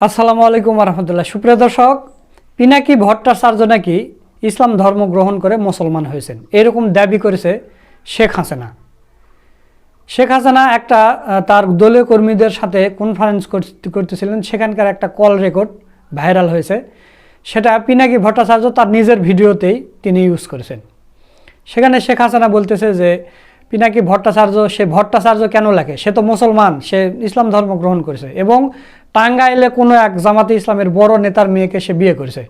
আসসালামু আলাইকুম রহমতুল্লাহ সুপ্রিয় দর্শক, পিনাকি ভট্টাচার্য নাকি ইসলাম ধর্ম গ্রহণ করে মুসলমান হয়েছেন? এরকম দাবি করেছে শেখ হাসিনা। শেখ হাসিনা একটা তার দলীয় কর্মীদের সাথে কনফারেন্স করতে- করতেছিলেন। সেখানকার একটা কল রেকর্ড ভাইরাল হয়েছে। সেটা পিনাকি ভট্টাচার্য তার নিজের ভিডিওতেই তিনি ইউজ করেছেন। সেখানে শেখ হাসিনা বলতেছে যে পিনাকি ভট্টাচার্য, সে ভট্টাচার্য কেন লেখে? সে তো মুসলমান, সে ইসলাম ধর্ম গ্রহণ করেছে এবং টাঙ্গাইলে কোনো এক জামাতে ইসলামের বড় নেতার মেয়েকে সে বিয়ে করেছে।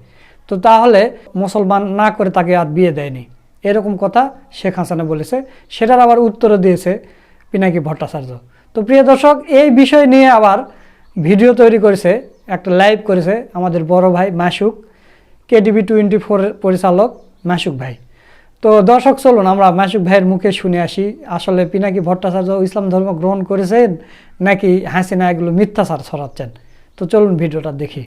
তো তাহলে মুসলমান না করে তাকে আর বিয়ে দেয়নি। এরকম কথা শেখ হাসিনা বলেছে। সেটার আবার উত্তরও দিয়েছে পিনাকি ভট্টাচার্য। তো প্রিয় দর্শক, এই বিষয় নিয়ে আবার ভিডিও তৈরি করেছে, একটা লাইভ করেছে আমাদের বড় ভাই মাসুক কেডিবি টোয়েন্টি ফোর পরিচালক মাসুক ভাই। তো দর্শক, চলুন আমরা মাসুক ভাইয়ের মুখে শুনে আসি। আসলে পিনাকি ভট্টাচার্য ইসলাম ধর্ম গ্রহণ করেছেন নাকি হাসিনা এগুলো মিথ্যাচার ছড়াচ্ছেন? তো চলুন ভিডিওটা দেখি।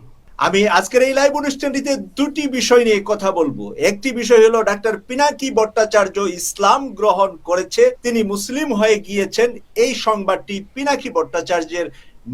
আমি আজকের এই লাইভ অনুষ্ঠানটিতে দুটি বিষয় নিয়ে কথা বলব। একটি বিষয় হলো ডাক্তার পিনাকি ভট্টাচার্য ইসলাম গ্রহণ করেছে। তিনি মুসলিম হয়ে গিয়েছেন। এই সংবাদটি পিনাকি ভট্টাচার্যের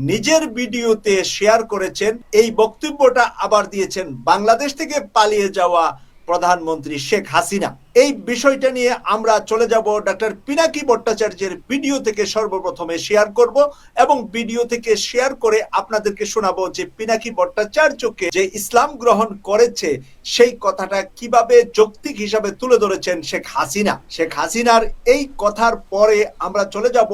নিজের ভিডিওতে শেয়ার করেছেন। এই বক্তব্যটা আবার দিয়েছেন বাংলাদেশ থেকে পালিয়ে যাওয়া প্রধানমন্ত্রী শেখ হাসিনা। এই বিষয়টা নিয়ে আমরা চলে যাব ডাক্তার পিনাকি ভট্টাচার্যের ভিডিও থেকে সর্বপ্রথমে শেয়ার করব এবং ভিডিও থেকে শেয়ার করে আপনাদেরকে শোনাবো যে পিনাকি ভট্টাচার্যকে যে ইসলাম গ্রহণ করেছে, সেই কথাটা কীভাবে যৌক্তিক হিসাবে তুলে ধরেছেন শেখ হাসিনা। শেখ হাসিনার এই কথার পরে আমরা চলে যাব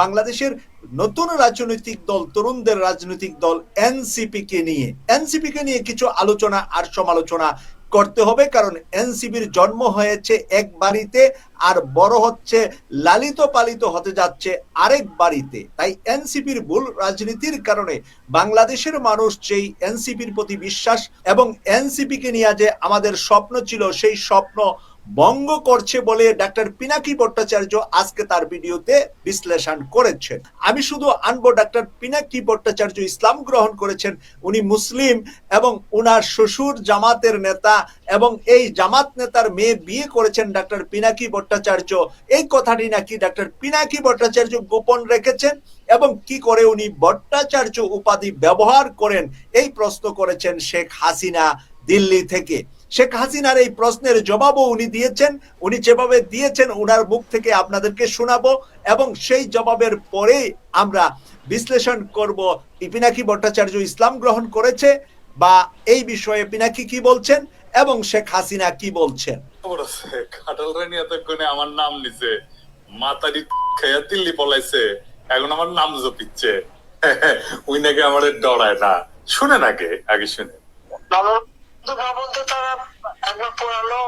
বাংলাদেশের নতুন রাজনৈতিক দল, তরুণদের রাজনৈতিক দল এনসিপি কে নিয়ে। এনসিপি কে নিয়ে কিছু আলোচনা আর সমালোচনা করতে হবে, কারণ এনসিবির জন্ম হয়েছে এক বাড়িতে আর বড় হচ্ছে, লালিত পালিত হতে যাচ্ছে আরেক বাড়িতে। তাই এনসিপির ভুল রাজনীতির কারণে বাংলাদেশের মানুষ যেই এনসিপির প্রতি বিশ্বাস এবং এনসিপিকে নিয়ে যে আমাদের স্বপ্ন ছিল, সেই স্বপ্ন ভঙ্গ করছে বলে ডাক্তার পিনাকি ভট্টাচার্য আজকে তার ভিডিওতে বিশ্লেষণ করেছেন। আমি শুধু আনব, ডাক্তার পিনাকি ভট্টাচার্য ইসলাম গ্রহণ করেছেন। উনি মুসলিম এবং উনার শ্বশুর জামাতের নেতা এবং এই জামাত নেতার মেয়ে বিয়ে করেছেন ডাক্তার পিনাকি ভট্টাচার্য। এই কথাটি নাকি ডাক্তার পিনাকি ভট্টাচার্য গোপন রেখেছেন এবং কি করে উনি ভট্টাচার্য উপাধি ব্যবহার করেন, এই প্রশ্ন করেছেন শেখ হাসিনা দিল্লি থেকে। শেখ হাসিনার এই প্রশ্নের জবাবও উনি দিয়েছেন। উনি যেভাবে দিয়েছেন উনার মুখ থেকে আপনাদেরকে শোনাবো এবং সেই জবাবের পরে আমরা বিশ্লেষণ করব পিনাকি ভট্টাচার্য ইসলাম গ্রহণ করেছে বা এই বিষয়ে পিনাকি কি বলছেন এবং শেখ হাসিনা কি বলছেন। আমার নাম নিছে। মাতারি খেয়া দিল্লি পলাইছে। এখন আমার নাম জপিচ্ছে। ওই নাকি আমার ডরায় না। শুনে নাকি আগে শুনে নববধূ ভবন তো তারা একবার পোড়ালো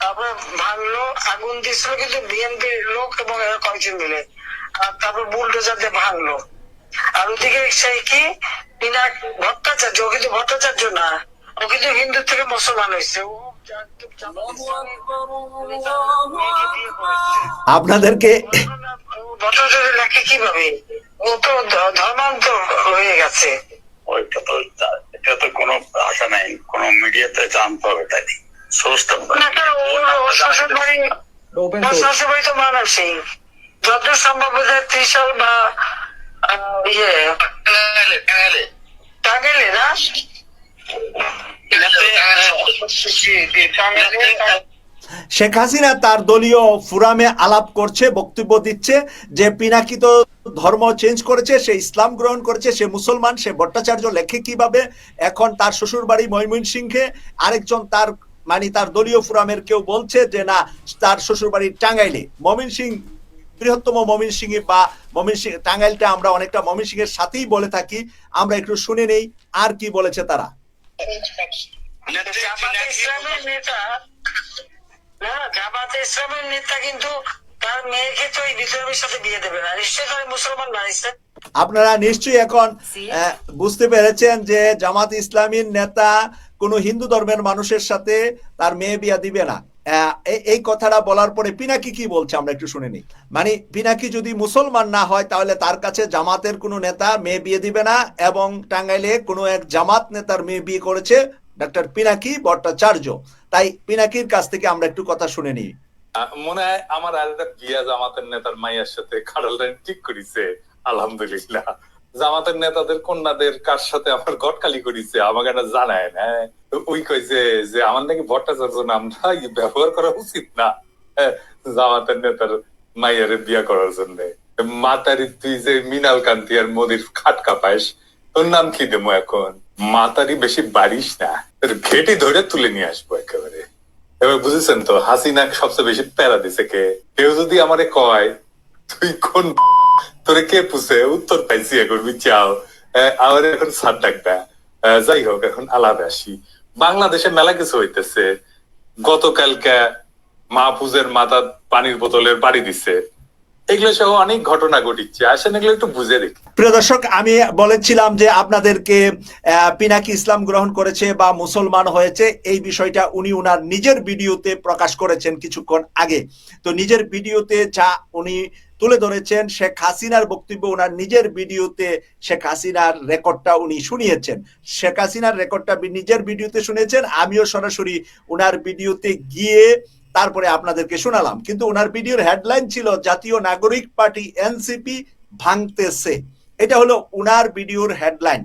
তারপরে ভাঙলো আগুন দিছিল কিন্তু বিএনপির লোক এবং এরা কয়েকজন মিলে। আর তারপর বুলডোজার দিয়ে ভাঙলো। আর ওদিকে সেই কি? পিনাক ভট্টাচার্য ও কিন্তু ভট্টাচার্য না ও কিন্তু হিন্দু থেকে মুসলমান হয়েছে। ও আপনাদেরকে ভট্টাচার্য লেখে কীভাবে? ও তো ধর্মান্তর হয়ে গেছে। ওইটা তো এটা তো কোনো আশা নাই কোনো মিডিয়াতে জানতে হবে তাই। সোর্সটা তো যত সম্ভব ত্রিশাল বা ইয়ে। টাঙ্গাইলে না? শেখ হাসিনা তার দলীয় ফুরামে আলাপ করছে বক্তব্য দিচ্ছে যে পিনাকি তো ধর্ম চেঞ্জ করেছে সে ইসলাম গ্রহণ করেছে সে মুসলমান সে ভট্টাচার্য লেখে কীভাবে এখন তার শ্বশুর বাড়ি ময়মন সিংহে আরেকজন তার মানে তার দলীয় ফুরামের কেউ বলছে যে না তার শ্বশুর বাড়ি টাঙ্গাইলে। মমিন সিং বৃহত্তম মমিন সিংহে বা মমিন সিং টাঙ্গাইলটা আমরা অনেকটা মমিন সিং এর সাথেই বলে থাকি। আমরা একটু শুনে নেই আর কি বলেছে তারা? জামাতে ইসলামের নেতা কিন্তু তার মেয়েকে তো এই বিদ্রোহের সাথে বিয়ে দেবে না। নিশ্চয়ই তারা মুসলমান না আপনারা নিশ্চয়ই এখন আহ, বুঝতে পেরেছেন যে জামাত ইসলামীর নেতা কোনো হিন্দু ধর্মের মানুষের সাথে তার মেয়ে বিয়া দিবে না। এই- কথাটা বলার পরে পিনাকি কি বলছে আমরা একটু শুনে নিই। মানে পিনাকি যদি মুসলমান না হয় তাহলে তার কাছে জামাতের কোনো নেতা মেয়ে বিয়ে দিবে না এবং টাঙ্গাইলে কোনো এক জামাত নেতার মেয়ে বিয়ে করেছে ডাক্তার পিনাকি ভট্টাচার্য। তাই পিনাকির কাছ থেকে আমরা একটু কথা শুনে নিই। মনে হয় আমার একটা বিয়া জামাতের নেতার মাইয়ার সাথে রানী ঠিক করিছে। আলহামদুলিল্লাহ। জামাতের নেতাদের কন্যাদের কার সাথে আমার গটকালি করিছে আমাকে এটা জানায় না তো ওই কইছে যে আমার নাকি ভট্টাচার্য নামটা ব্যবহার করা উচিত না হ্যাঁ, জামাতের নেতার মাইয়ারে বিয়া করার জন্য। মাতারি তুই যে মিনাল কান্তি আর মোদির খাটকা পাইস তোর নাম কি দেবো এখন? মাতারি বেশি বাড়িস না তোর ঘেটি ধরে তুলে নিয়ে আসব একেবারে। এবার বুঝেছেন তো হাসিনা সবচেয়ে বেশি প্যারা দিছে কে? কেউ যদি আমারে কয় তুই কোন তোরে কে উত্তর পাইছি এখন চাও আমার এখন সার ডাকবা যাই হোক, এখন আলাদা আসি। বাংলাদেশে মেলা কিছু হইতেছে। গতকালকে মাহফুজের মাথা পানির বোতলের বাড়ি দিছে। এগুলো সহ অনেক ঘটনা ঘটিচ্ছে আসেন এগুলো একটু বুঝে দেখি। প্রিয় দর্শক, আমি বলেছিলাম যে আপনাদেরকে পিনাকি ইসলাম গ্রহণ করেছে বা মুসলমান হয়েছে, এই বিষয়টা উনি উনার নিজের ভিডিওতে প্রকাশ করেছেন কিছুক্ষণ আগে। তো নিজের ভিডিওতে যা উনি তুলে ধরেছেন শেখ হাসিনার বক্তব্য ওনার নিজের ভিডিওতে শেখ হাসিনার রেকর্ডটা উনি শুনিয়েছেন। শেখ হাসিনার রেকর্ডটা নিজের ভিডিওতে শুনেছেন, আমিও সরাসরি ওনার ভিডিওতে গিয়ে তারপরে আপনাদেরকে শোনালাম। কিন্তু ওনার ভিডিওর হেডলাইন ছিল, জাতীয় নাগরিক পার্টি এনসিপি ভাঙতেছে। এটা হলো উনার ভিডিওর হেডলাইন।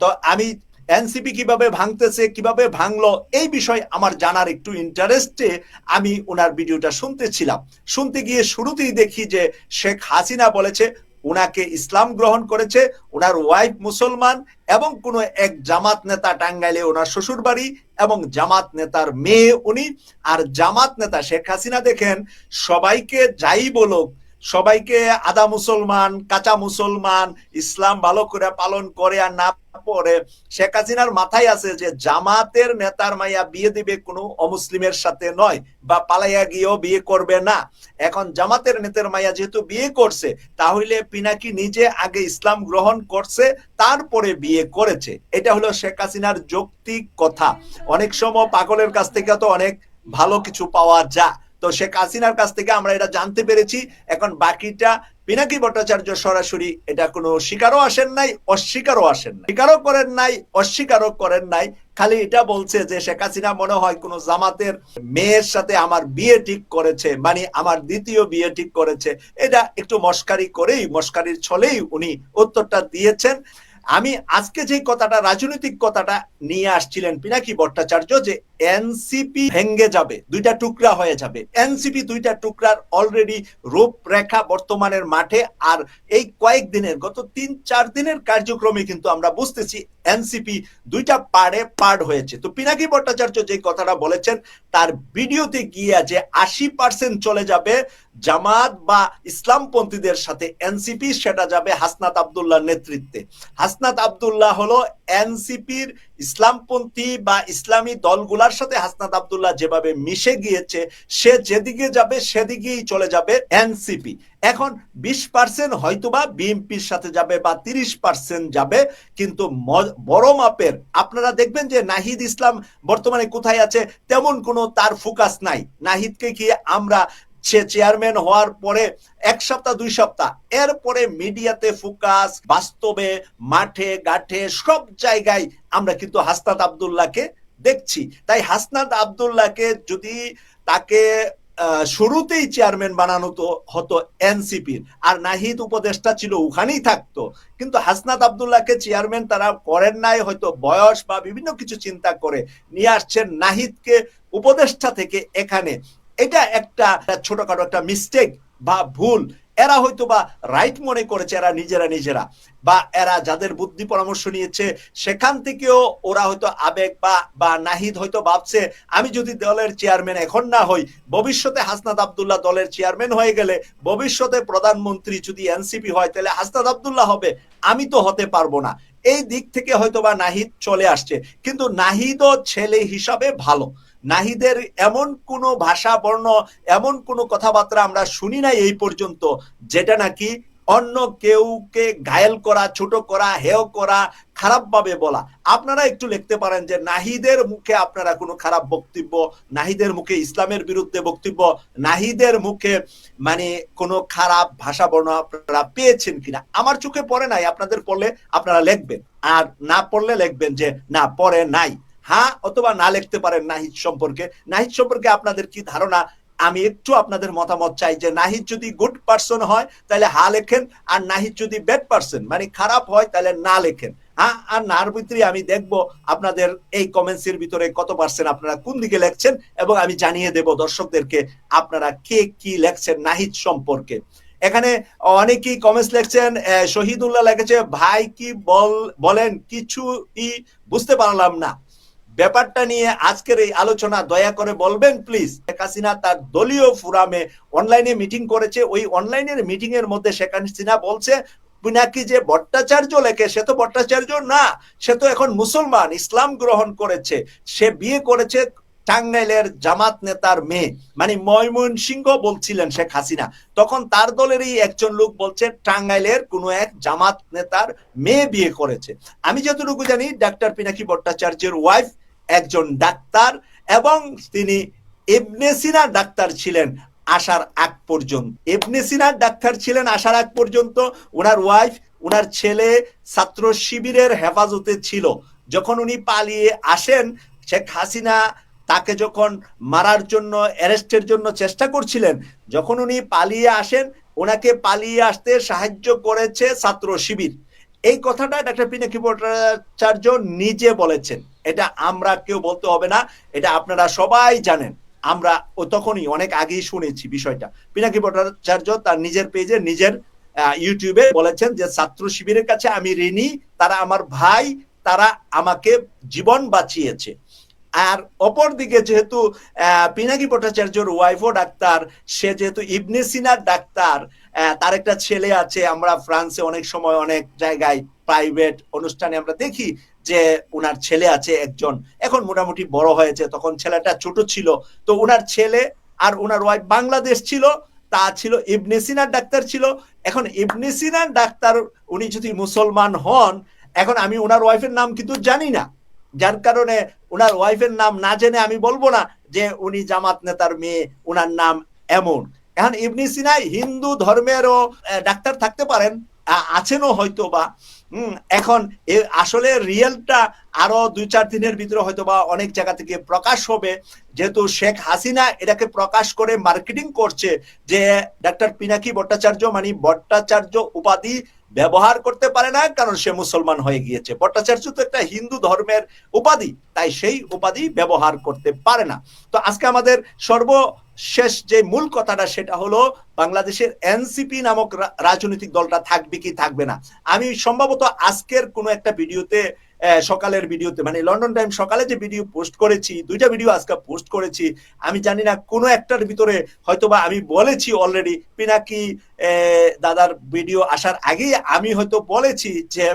তো আমি এনসিপি কীভাবে ভাঙতেছে, কীভাবে ভাঙলো, এই বিষয় আমার জানার একটু ইন্টারেস্টে আমি ওনার ভিডিওটা শুনতেছিলাম। শুনতে গিয়ে শুরুতেই দেখি যে শেখ হাসিনা বলেছে উনাকে ইসলাম গ্রহণ করেছে, ওনার ওয়াইফ মুসলমান এবং কোনো এক জামাত নেতা টাঙ্গাইলে ওনার শ্বশুর বাড়ি এবং জামাত নেতার মেয়ে উনি। আর জামাত নেতা শেখ হাসিনা দেখেন, সবাইকে যাই বলুক সবাইকে আদা মুসলমান, কাঁচা মুসলমান, ইসলাম ভালো করে পালন করে আর না পরে শেখ হাসিনার মাথায় আছে যে জামাতের নেতার মাইয়া বিয়ে দিবে কোনো অমুসলিমের সাথে নয় বা পালাইয়া গিয়েও বিয়ে করবে না। এখন জামাতের নেতার মাইয়া যেহেতু বিয়ে করছে, তাহলে পিনাকি নিজে আগে ইসলাম গ্রহণ করছে, তারপরে বিয়ে করেছে। এটা হলো শেখ হাসিনার যৌক্তিক কথা। অনেক সময় পাগলের কাছ থেকে তো অনেক ভালো কিছু পাওয়া যায়। তো শেখ হাসিনার কাছ থেকে আমরা এটা জানতে পেরেছি। এখন বাকিটা পিনাকি ভট্টাচার্য সরাসরি এটা কোনো স্বীকারও আসেন নাই, অস্বীকারও আসেন নাই। স্বীকারও করেন নাই, অস্বীকারও করেন নাই। খালি এটা বলছে যে শেখ হাসিনা মনে হয় কোনো জামাতের মেয়ের সাথে আমার বিয়ে ঠিক করেছে মানে আমার দ্বিতীয় বিয়ে ঠিক করেছে। এটা একটু মস্কারি করেই, মস্কারির ছলেই উনি উত্তরটা দিয়েছেন। আমি আজকে যে কথাটা, রাজনৈতিক কথাটা নিয়ে আসছিলেন পিনাকি ভট্টাচার্য যে এনসিপি ভেঙ্গে যাবে, দুইটা টুকরা হয়ে যাবে। এনসিপি দুইটা টুকরার অলরেডি রূপরেখা বর্তমানের মাঠে আর এই কয়েক দিনের, গত তিন চার দিনের কার্যক্রমে কিন্তু আমরা বুঝতেছি এনসিপি দুইটা পাড়ে পার্ট হয়েছে। তো পিনাকি ভট্টাচার্য যে কথাটা বলেছেন তার ভিডিওতে গিয়ে যে আশি পার্সেন্ট চলে যাবে জামাত বা ইসলামপন্থীদের সাথে এনসিপি সেটা যাবে হাসনাত আবদুল্লাহ নেতৃত্বে। হাসনাত আবদুল্লাহ হলো এনসিপির ইসলামপন্থী বা ইসলামী দলগুলার সাথে হাসনাত আবদুল্লাহ যেভাবে মিশে গিয়েছে, সে যেদিকে যাবে সেদিকেই চলে যাবে এনসিপি। এখন বিশ পার্সেন্ট হয়তোবা বিএনপির সাথে যাবে বা তিরিশ পার্সেন্ট যাবে, কিন্তু বড় মাপের, আপনারা দেখবেন যে নাহিদ ইসলাম বর্তমানে কোথায় আছে, তেমন কোনো তার ফোকাস নাই। নাহিদকে কি আমরা সে চেয়ারম্যান হওয়ার পরে এক সপ্তাহ, দুই সপ্তাহ। এরপরে মিডিয়াতে ফোকাস, বাস্তবে, মাঠে, ঘাটে, সব জায়গায় আমরা কিন্তু হাসনাত আবদুল্লাহকে দেখছি। তাই হাসনাত আবদুল্লাহকে যদি তাকে শুরুতেই চেয়ারম্যান বানানো তো হতো এনসিপির, আর নাহিদ উপদেষ্টা ছিল, ওখানেই থাকতো। কিন্তু হাসনাত আবদুল্লাহকে চেয়ারম্যান তারা করেন নাই, হয়তো বয়স বা বিভিন্ন কিছু চিন্তা করে নিয়ে আসছেন নাহিদকে, উপদেষ্টা থেকে এখানে। এটা একটা ছোটখাটো একটা মিস্টেক বা ভুল। এরা হয়তো বা রাইট মনে করেছে, এরা নিজেরা নিজেরা। বা এরা যাদের বুদ্ধি পরামর্শ নিয়েছে, সেখান থেকেও ওরা হয়তো আবেগ বা বা নাহিদ হয়তো ভাবছে, আমি যদি দলের চেয়ারম্যান এখন না হই, ভবিষ্যতে হাসনাত আবদুল্লাহ দলের চেয়ারম্যান হয়ে গেলে, ভবিষ্যতে প্রধানমন্ত্রী যদি এনসিপি হয়, তাহলে হাসনাত আবদুল্লাহ হবে। আমি তো হতে পারব না। এই দিক থেকে হয়তো বা নাহিদ চলে আসছে। কিন্তু নাহিদও ছেলে হিসাবে ভালো। নাহিদের এমন কোনো ভাষা, বর্ণ, এমন কোনো কথাবার্তা আমরা শুনি নাই এই পর্যন্ত, যেটা নাকি অন্য কেউকে ঘায়েল করা, ছোট করা, হেয় করা খারাপ ভাবে বলা। আপনারা একটু লিখতে পারেন যে, নাহিদের মুখে আপনারা কোনো খারাপ বক্তব্য, নাহিদের মুখে ইসলামের বিরুদ্ধে বক্তব্য, নাহিদের মুখে মানে কোনো খারাপ ভাষা, বর্ণ আপনারা পেয়েছেন কিনা? আমার চোখে পড়ে নাই, আপনাদের পড়লে আপনারা লিখবেন। আর না পড়লে লিখবেন যে, না, পড়ে নাই। হ্যাঁ অথবা না লিখতে পারেন নাহিদ সম্পর্কে। নাহিদ সম্পর্কে আপনাদের কি ধারণা? আমি একটু আপনাদের মতামত চাই যে নাহিদ যদি গুড পার্সন হয়, তাহলে হা লেখেন, আর নাহিদ যদি ব্যাড পার্সন মানে খারাপ হয়, তাহলে না লেখেন। হ্যাঁ আর নার ভিতরে আমি দেখব আপনাদের এই কমেন্টস এর ভিতরে কত পার্সেন্ট আপনারা কোন দিকে লেখছেন, এবং আমি জানিয়ে দেব দর্শকদেরকে আপনারা কে কি লেখছেন নাহিদ সম্পর্কে। এখানে অনেকেই কমেন্টস লিখছেন শহীদুল্লাহ লিখেছে, ভাই কি বল, বলেন, কিছুই বুঝতে পারলাম না। ব্যাপারটা নিয়ে আজকের এই আলোচনা, দয়া করে বলবেন প্লিজ শেখ হাসিনা তার দলীয় ফুরামে অনলাইনে মিটিং করেছে। ওই অনলাইনের মিটিং এর মধ্যে শেখ হাসিনা বলছে পিনাকি যে ভট্টাচার্য লেখে, সে তো ভট্টাচার্য না, সে তো এখন মুসলমান, ইসলাম গ্রহণ করেছে। সে বিয়ে করেছে টাঙ্গাইলের জামাত নেতার মেয়ে। মানে ময়মন সিংহ বলছিলেন শেখ হাসিনা। তখন তার দলেরই একজন লোক বলছে, টাঙ্গাইলের কোনো এক জামাত নেতার মেয়ে বিয়ে করেছে। আমি যতটুকু জানি, ডাক্তার পিনাকি ভট্টাচার্যের ওয়াইফ একজন ডাক্তার এবং তিনি ইবনে সিনা ডাক্তার ছিলেন আসার আগ পর্যন্ত। ইবনে সিনা ডাক্তার ছিলেন আসার আগ পর্যন্ত। ওনার ওয়াইফ ওনার ছেলে ছাত্র শিবিরের হেফাজতে ছিল। যখন উনি পালিয়ে আসেন, শেখ হাসিনা তাকে যখন মারার জন্য, অ্যারেস্টের জন্য চেষ্টা করছিলেন, যখন উনি পালিয়ে আসেন ওনাকে পালিয়ে আসতে সাহায্য করেছে ছাত্র শিবির। এই কথাটা ডাক্তার পিনাকি ভট্টাচার্য নিজে বলেছেন। এটা আমরা কেউ বলতে হবে না, এটা আপনারা সবাই জানেন। আমরা ও তখনই অনেক আগেই শুনেছি বিষয়টা। পিনাকি ভট্টাচার্য তার নিজের পেজে নিজের ইউটিউবে বলেছেন যে, ছাত্র শিবিরের কাছে আমি ঋণী, তারা আমার ভাই, তারা আমাকে জীবন বাঁচিয়েছে। আর অপর দিকে যেহেতু পিনাকি ভট্টাচার্যর ওয়াইফও ডাক্তার, সে যেহেতু ইবনে সিনার ডাক্তার তার একটা ছেলে আছে, আমরা ফ্রান্সে অনেক সময় অনেক জায়গায় প্রাইভেট অনুষ্ঠানে আমরা দেখি যে ওনার ছেলে আছে একজন। এখন মোটামুটি বড় হয়েছে, তখন ছেলেটা ছোট ছিল। তো ওনার ছেলে আর ওনার ওয়াইফ বাংলাদেশ ছিল, তা ছিল ইবনে সিনার ডাক্তার ছিল। এখন ইবনে সিনার ডাক্তার, উনি যদি মুসলমান হন, এখন আমি ওনার ওয়াইফের নাম কিন্তু জানি না। যার কারণে ওনার ওয়াইফের নাম না জেনে আমি বলব না যে উনি জামাত নেতার মেয়ে ওনার নাম এমন। এখন ইবনি সিনাই হিন্দু ধর্মেরও ডাক্তার থাকতে পারেন আছেনও হয়তো বা এখন আসলে রিয়েলটা আরও দুই চার দিনের ভিতরে হয়তো বা অনেক জায়গা থেকে প্রকাশ হবে। যেহেতু শেখ হাসিনা এটাকে প্রকাশ করে মার্কেটিং করছে যে ডাক্তার পিনাকি ভট্টাচার্য মানে ভট্টাচার্য উপাধি ব্যবহার করতে পারে না, কারণ সে মুসলমান হয়ে গিয়েছে। ভট্টাচার্য তো একটা হিন্দু ধর্মের উপাধি, তাই সেই উপাধি ব্যবহার করতে পারে না। তো আজকে আমাদের সর্বশেষ যে মূল কথাটা সেটা হলো, বাংলাদেশের এনসিপি নামক রাজনৈতিক দলটা থাকবে কি থাকবে না? আমি সম্ভবত আজকের কোনো একটা ভিডিওতে সকালের ভিডিওতে মানে লন্ডন টাইম সকালে যে ভিডিও পোস্ট করেছি, দুইটা ভিডিও আজকে পোস্ট করেছি, আমি জানি না কোনো একটার ভিতরে হয়তোবা আমি বলেছি অলরেডি পিনাকি দাদার ভিডিও আসার আগেই আমি হয়তো বলেছি যে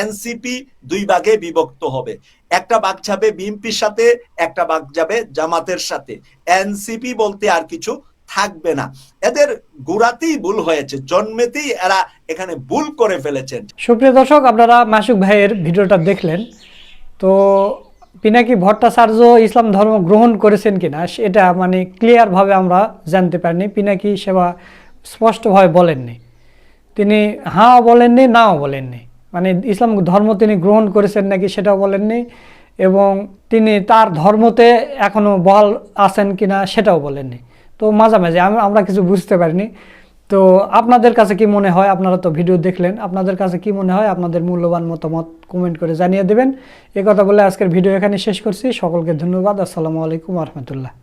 এনসিপি দুই ভাগে বিভক্ত হবে। একটা ভাগ যাবে বিএনপির সাথে, একটা ভাগ যাবে জামাতের সাথে। এনসিপি বলতে আর কিছু থাকবে না। এদের গোড়াতেই ভুল হয়েছে, জন্মেতেই এরা এখানে ভুল করে ফেলেছেন। সুপ্রিয় দর্শক, আপনারা মাসুক ভাইয়ের ভিডিওটা দেখলেন। তো পিনাকি ভট্টাচার্য ইসলাম ধর্ম গ্রহণ করেছেন কিনা এটা মানে ক্লিয়ারভাবে আমরা জানতে পারিনি। পিনাকি সেবা স্পষ্টভাবে বলেননি। তিনি হাঁ বলেননি, নাও বলেননি। মানে ইসলাম ধর্ম তিনি গ্রহণ করেছেন নাকি সেটাও বলেননি এবং তিনি তার ধর্মতে এখনও বহাল আছেন কিনা সেটাও বলেননি। তো মাঝামাঝি আম- আমরা কিছু বুঝতে পারিনি। তো আপনাদের কাছে কি মনে হয়? আপনারা তো ভিডিও দেখলেন। আপনাদের কাছে কি মনে হয়? আপনাদের মূল্যবান মতামত কমেন্ট করে জানিয়ে দেবেন। এ কথা বলে আজকের ভিডিও এখানে শেষ করছি। সকলকে ধন্যবাদ। আসসালামু আলাইকুম রহমতুল্লাহ।